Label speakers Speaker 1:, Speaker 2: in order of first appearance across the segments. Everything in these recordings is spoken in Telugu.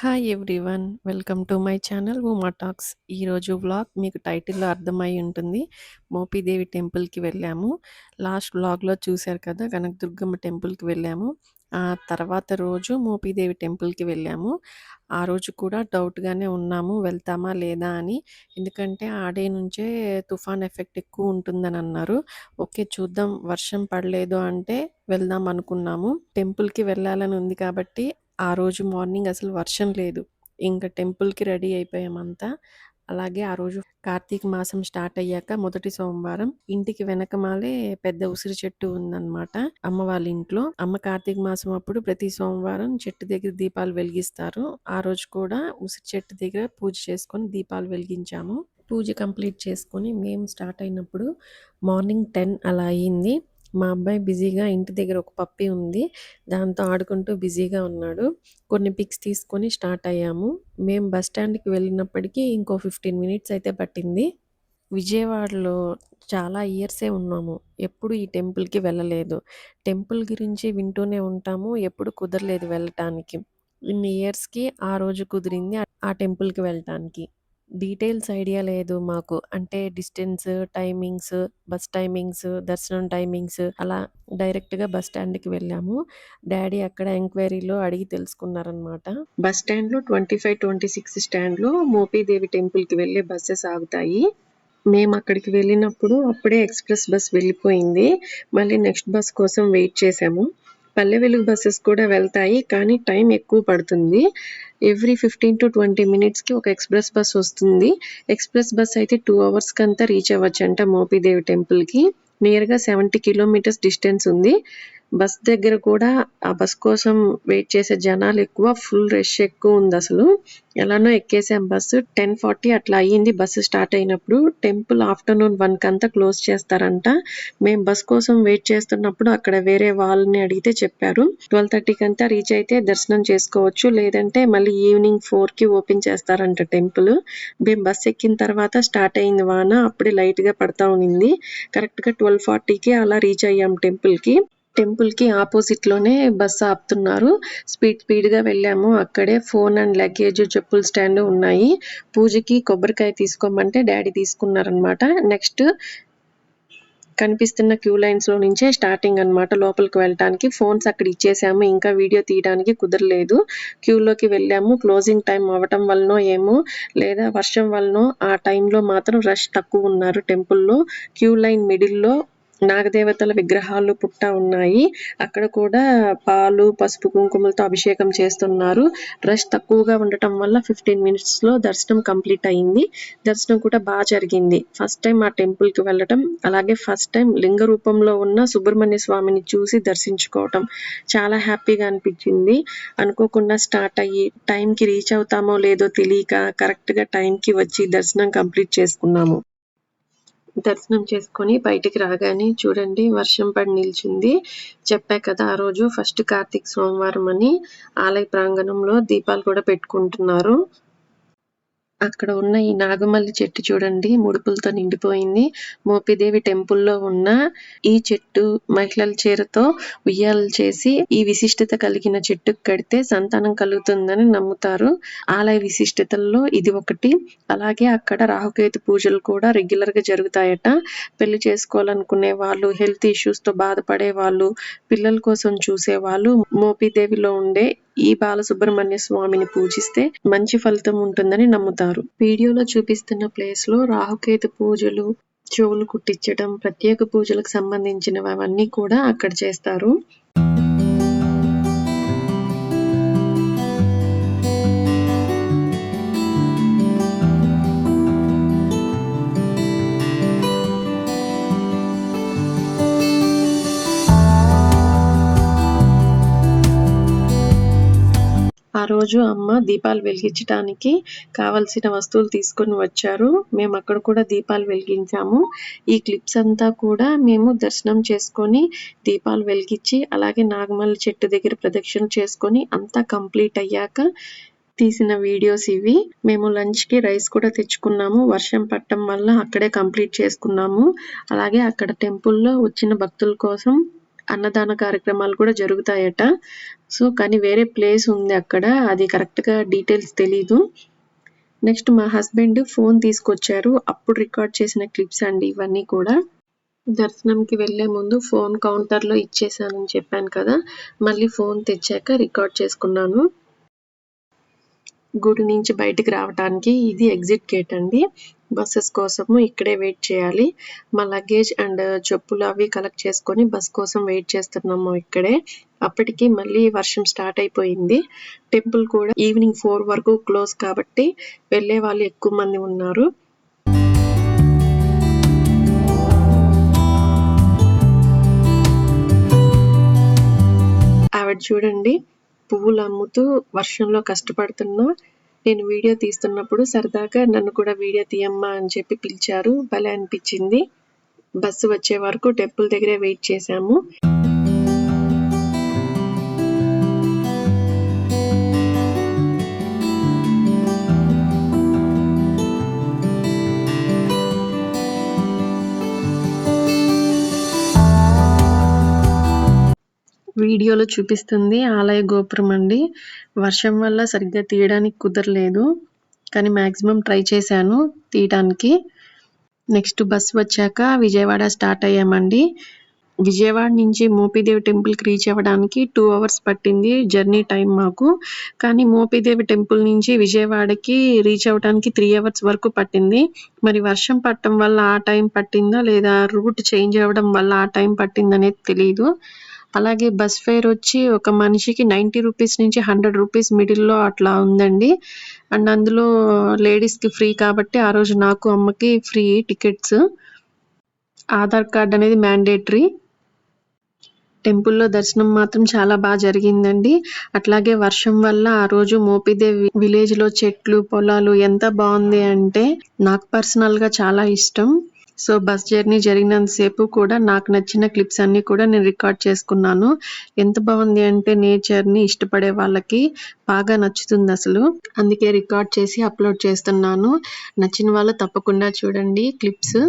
Speaker 1: Hi everyone welcome to my channel Uma talks ఈరోజు వ్లాగ్ మీకు టైటిల్లో అర్థమై ఉంటుంది. మోపిదేవి టెంపుల్కి వెళ్ళాము. లాస్ట్ వ్లాగ్లో చూశారు కదా కనకదుర్గమ్మ టెంపుల్కి వెళ్ళాము. ఆ తర్వాత రోజు మోపిదేవి టెంపుల్కి వెళ్ళాము. ఆ రోజు కూడా డౌట్గానే ఉన్నాము వెళ్తామా లేదా అని. ఎందుకంటే ఆడే నుంచే తుఫాన్ ఎఫెక్ట్ ఎక్కువ ఉంటుందని అన్నారు. ఓకే చూద్దాం వర్షం పడలేదు అంటే వెళ్దాం అనుకున్నాము. టెంపుల్కి వెళ్ళాలని ఉంది కాబట్టి ఆ రోజు మార్నింగ్ అసలు వర్షం లేదు. ఇంకా టెంపుల్కి రెడీ అయిపోయామంతా. అలాగే ఆ రోజు కార్తీక మాసం స్టార్ట్ అయ్యాక మొదటి సోమవారం ఇంటికి వెనకమాలే పెద్ద ఉసిరి చెట్టు ఉందన్నమాట అమ్మ వాళ్ళ ఇంట్లో. అమ్మ కార్తీక మాసం అప్పుడు ప్రతి సోమవారం చెట్టు దగ్గర దీపాలు వెలిగిస్తారు. ఆ రోజు కూడా ఉసిరి చెట్టు దగ్గర పూజ చేసుకొని దీపాలు వెలిగించాము. పూజ కంప్లీట్ చేసుకొని మేము స్టార్ట్ అయినప్పుడు మార్నింగ్ టెన్ అలా అయ్యింది మా అబ్బాయి బిజీగా ఇంటి దగ్గర ఒక పప్పి ఉంది. దాంతో ఆడుకుంటూ బిజీగా ఉన్నాడు. కొన్ని పిక్స్ తీసుకొని స్టార్ట్ అయ్యాము. మేము బస్ స్టాండ్కి వెళ్ళినప్పటికీ ఇంకో ఫిఫ్టీన్ మినిట్స్ అయితే పట్టింది. విజయవాడలో చాలా ఇయర్సే ఉన్నాము. ఎప్పుడు ఈ టెంపుల్కి వెళ్ళలేదు. టెంపుల్ గురించి వింటూనే ఉంటాము. ఎప్పుడు కుదరలేదు వెళ్ళటానికి. ఇన్ని ఇయర్స్కి ఆ రోజు కుదిరింది ఆ టెంపుల్కి వెళ్ళటానికి. డీటెయిల్స్ ఐడియా లేదు మాకు. అంటే డిస్టెన్స్, టైమింగ్స్, బస్ టైమింగ్స్, దర్శనం టైమింగ్స్ అలా డైరెక్ట్‌గా బస్ స్టాండ్‌కి వెళ్ళాము. డ్యాడీ అక్కడ ఎంక్వైరీలో అడిగి తెలుసుకున్నారనమాట. బస్ స్టాండ్‌లో 25, 26 స్టాండ్‌లో మోపీదేవి టెంపుల్‌కి వెళ్ళే బసెస్ ఆగుతాయి. మేము అక్కడికి వెళ్ళినప్పుడు అప్పుడే ఎక్స్‌ప్రెస్ బస్ వెళ్ళిపోయింది. మళ్ళీ నెక్స్ట్ బస్ కోసం వెయిట్ చేశాము. పల్లె వెలుగు బస్సెస్ కూడా వెళ్తాయి కానీ టైం ఎక్కువ పడుతుంది ఎవ్రీ ఫిఫ్టీన్ టు ట్వంటీ మినిట్స్కి ఒక ఎక్స్ప్రెస్ బస్ వస్తుంది. ఎక్స్ప్రెస్ బస్ అయితే టూ అవర్స్కి అంతా రీచ్ అవ్వచ్చు అంట మోపిదేవి టెంపుల్కి నియర్గా సెవెంటీ కిలోమీటర్స్ డిస్టెన్స్ ఉంది. బస్ దగ్గర కూడా ఆ బస్ కోసం వెయిట్ చేసే జనాలు ఎక్కువ ఫుల్ రష్ ఎక్కువ ఉంది అసలు. ఎలానో ఎక్కేసాం బస్సు. టెన్ ఫార్టీ అట్లా అయ్యింది బస్సు స్టార్ట్ అయినప్పుడు. టెంపుల్ ఆఫ్టర్నూన్ వన్కి అంతా క్లోజ్ చేస్తారంట. మేము బస్ కోసం వెయిట్ చేస్తున్నప్పుడు అక్కడ వేరే వాళ్ళని అడిగితే చెప్పారు. ట్వెల్వ్ థర్టీకి అంతా రీచ్ అయితే దర్శనం చేసుకోవచ్చు. లేదంటే మళ్ళీ ఈవినింగ్ ఫోర్కి ఓపెన్ చేస్తారంట టెంపుల్. మేము బస్ ఎక్కిన తర్వాత స్టార్ట్ అయింది వాన. అప్పుడే లైట్గా పడతా ఉన్నింది కరెక్ట్గా ట్వెల్వ్ ఫార్టీకి అలా రీచ్ అయ్యాం టెంపుల్కి. టెంపుల్‌కి ఆపోజిట్‌లోనే బస్సు ఆపుతున్నారు. స్పీడ్ స్పీడ్‌గా వెళ్ళాము. అక్కడే ఫోన్ అండ్ లగేజ్, చెప్పుల స్టాండ్ ఉన్నాయి. పూజకి కొబ్బరికాయ తీసుకోమంటే డాడీ తీసుకున్నారనమాట. నెక్స్ట్ కనిపిస్తున్న క్యూ లైన్స్‌లో నుంచే స్టార్టింగ్ అనమాట లోపలికి వెళ్ళటానికి. ఫోన్స్ అక్కడ ఇచ్చేసాము. ఇంకా వీడియో తీయడానికి కుదరలేదు. క్యూలోకి వెళ్ళాము. క్లోజింగ్ టైం అవ్వటం వలన ఏమో లేదా వర్షం వలనో ఆ టైంలో మాత్రం రష్ తక్కువ ఉన్నారు టెంపుల్‌లో. క్యూ లైన్ మిడిల్‌లో నాగదేవతల విగ్రహాలు పుట్ట ఉన్నాయి. అక్కడ కూడా పాలు పసుపు కుంకుమలతో అభిషేకం చేస్తున్నారు. రష్ తక్కువగా ఉండటం వల్ల ఫిఫ్టీన్ మినిట్స్లో దర్శనం కంప్లీట్ అయింది. దర్శనం కూడా బాగా జరిగింది. ఫస్ట్ టైం ఆ టెంపుల్కి వెళ్ళటం అలాగే ఫస్ట్ టైం లింగ రూపంలో ఉన్న సుబ్రహ్మణ్య స్వామిని చూసి దర్శించుకోవటం చాలా హ్యాపీగా అనిపించింది. అనుకోకుండా స్టార్ట్ అయ్యి టైంకి రీచ్ అవుతామో లేదో తెలియక కరెక్ట్గా టైంకి వచ్చి దర్శనం కంప్లీట్ చేసుకున్నాము. దర్శనం చేసుకొని బయటికి రాగానే చూడండి వర్షం పడి నిల్చుంది. చెప్పా కదా ఆ రోజు ఫస్ట్ కార్తీక సోమవారం అని ఆలయ ప్రాంగణంలో దీపాలు కూడా పెట్టుకుంటున్నారు. అక్కడ ఉన్న ఈ నాగమల్లి చెట్టు చూడండి ముడుపులతో నిండిపోయింది. మోపిదేవి టెంపుల్లో ఉన్న ఈ చెట్టు మహిళల చీరతో ఉయ్యాలు చేసి ఈ విశిష్టత కలిగిన చెట్టుకు కడితే సంతానం కలుగుతుందని నమ్ముతారు. ఆలయ విశిష్టతల్లో ఇది ఒకటి. అలాగే అక్కడ రాహుకేతు పూజలు కూడా రెగ్యులర్గా జరుగుతాయట. పెళ్ళి చేసుకోవాలనుకునే వాళ్ళు హెల్త్ ఇష్యూస్తో బాధపడే వాళ్ళు పిల్లల కోసం చూసే వాళ్ళు మోపిదేవిలో ఉండే ఈ బాలసుబ్రహ్మణ్య స్వామిని పూజిస్తే మంచి ఫలితం ఉంటుందని నమ్ముతారు. వీడియోలో చూపిస్తున్న ప్లేస్లో రాహుకేతు పూజలు చెవులు కుట్టించడం ప్రత్యేక పూజలకు సంబంధించినవన్నీ కూడా అక్కడ చేస్తారు. రోజు అమ్మ దీపాలు వెలిగించడానికి కావలసిన వస్తువులు తీసుకొని వచ్చారు. మేము అక్కడ కూడా దీపాలు వెలిగించాము. ఈ క్లిప్స్ అంతా కూడా మేము దర్శనం చేసుకొని దీపాలు వెలిగించి అలాగే నాగమల్లి చెట్టు దగ్గర ప్రదక్షిణ చేసుకొని అంతా కంప్లీట్ అయ్యాక తీసిన వీడియోస్ ఇవి. మేము లంచ్కి రైస్ కూడా తెచ్చుకున్నాము. వర్షం పట్టడం వల్ల అక్కడే కంప్లీట్ చేసుకున్నాము. అలాగే అక్కడ టెంపుల్లో వచ్చిన భక్తుల కోసం అన్నదాన కార్యక్రమాలు కూడా జరుగుతాయట. సో కానీ వేరే ప్లేస్ ఉంది అక్కడ. అది కరెక్ట్గా డీటెయిల్స్ తెలీదు. నెక్స్ట్ మా హస్బెండ్ ఫోన్ తీసుకొచ్చారు. అప్పుడు రికార్డ్ చేసిన క్లిప్స్ అండి ఇవన్నీ కూడా. దర్శనంకి వెళ్ళే ముందు ఫోన్ కౌంటర్లో ఇచ్చేసానని చెప్పాను కదా. మళ్ళీ ఫోన్ తెచ్చాక రికార్డ్ చేసుకున్నాను. గుడి నుంచి బయటికి రావడానికి ఇది ఎగ్జిట్ గేట్ అండి. బస్సెస్ కోసము ఇక్కడే వెయిట్ చేయాలి. మా లగేజ్ అండ్ చెప్పులు అవి కలెక్ట్ చేసుకొని బస్ కోసం వెయిట్ చేస్తున్నాము ఇక్కడే. అప్పటికి మళ్ళీ వర్షం స్టార్ట్ అయిపోయింది. టెంపుల్ కూడా ఈవినింగ్ ఫోర్ వరకు క్లోజ్ కాబట్టి వెళ్ళే వాళ్ళు ఎక్కువ మంది ఉన్నారు. ఆవిడ చూడండి పువ్వులు అమ్ముతూ వర్షంలో కష్టపడుతున్నా. నేను వీడియో తీస్తున్నప్పుడు సరదాగా నన్ను కూడా వీడియో తీయమ్మా అని చెప్పి పిలిచారు. భలే అనిపించింది. బస్సు వచ్చే వరకు టెంపుల్ దగ్గరే వెయిట్ చేశాము. వీడియోలో చూపిస్తుంది ఆలయ గోపురం అండి. వర్షం వల్ల సరిగ్గా తీయడానికి కుదరలేదు. కానీ మ్యాక్సిమం ట్రై చేశాను తీయడానికి నెక్స్ట్ బస్ వచ్చాక విజయవాడ స్టార్ట్ అయ్యామండి. విజయవాడ నుంచి మోపిదేవి టెంపుల్కి రీచ్ అవ్వడానికి టూ అవర్స్ పట్టింది జర్నీ టైం మాకు. కానీ మోపిదేవి టెంపుల్ నుంచి విజయవాడకి రీచ్ అవ్వడానికి త్రీ అవర్స్ వరకు పట్టింది. మరి వర్షం పట్టడం వల్ల ఆ టైం పట్టిందా లేదా రూట్ చేంజ్ అవ్వడం వల్ల ఆ టైం పట్టిందనేది తెలియదు అలాగే బస్ ఫేర్ వచ్చి ఒక మనిషికి నైంటీ రూపీస్ నుంచి హండ్రెడ్ రూపీస్ మిడిల్లో అట్లా ఉందండి. అండ్ అందులో లేడీస్కి ఫ్రీ కాబట్టి ఆ రోజు నాకు అమ్మకి ఫ్రీ టికెట్స్. ఆధార్ కార్డ్ అనేది మ్యాండేటరీ. టెంపుల్లో దర్శనం మాత్రం చాలా బాగా జరిగిందండి. అట్లాగే వర్షం వల్ల ఆ రోజు మోపిదేవి విలేజ్లో చెట్లు పొలాలు ఎంత బాగుంది అంటే నాకు పర్సనల్గా చాలా ఇష్టం. సో బస్ జర్నీ జరిగినంతసేపు కూడా నాకు నచ్చిన క్లిప్స్ అన్ని కూడా నేను రికార్డ్ చేసుకున్నాను. ఎంత బాగుంది అంటే నేచర్ని ఇష్టపడే వాళ్ళకి బాగా నచ్చుతుంది అసలు. అందుకే రికార్డ్ చేసి అప్లోడ్ చేస్తున్నాను. నచ్చిన వాళ్ళు తప్పకుండా చూడండి క్లిప్స్.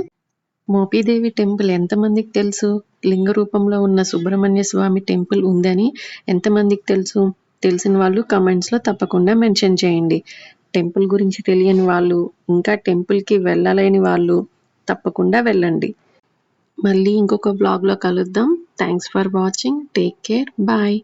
Speaker 1: మోపీదేవి టెంపుల్ ఎంతమందికి తెలుసు? లింగ రూపంలో ఉన్న సుబ్రహ్మణ్య స్వామి టెంపుల్ ఉందని ఎంతమందికి తెలుసు? తెలిసిన వాళ్ళు కమెంట్స్లో తప్పకుండా మెన్షన్ చేయండి. టెంపుల్ గురించి తెలియని వాళ్ళు ఇంకా టెంపుల్కి వెళ్ళలేని వాళ్ళు తప్పకుండా వెళ్ళండి. మళ్ళీ ఇంకొక బ్లాగ్లో కలుద్దాం. Thanks for watching take care bye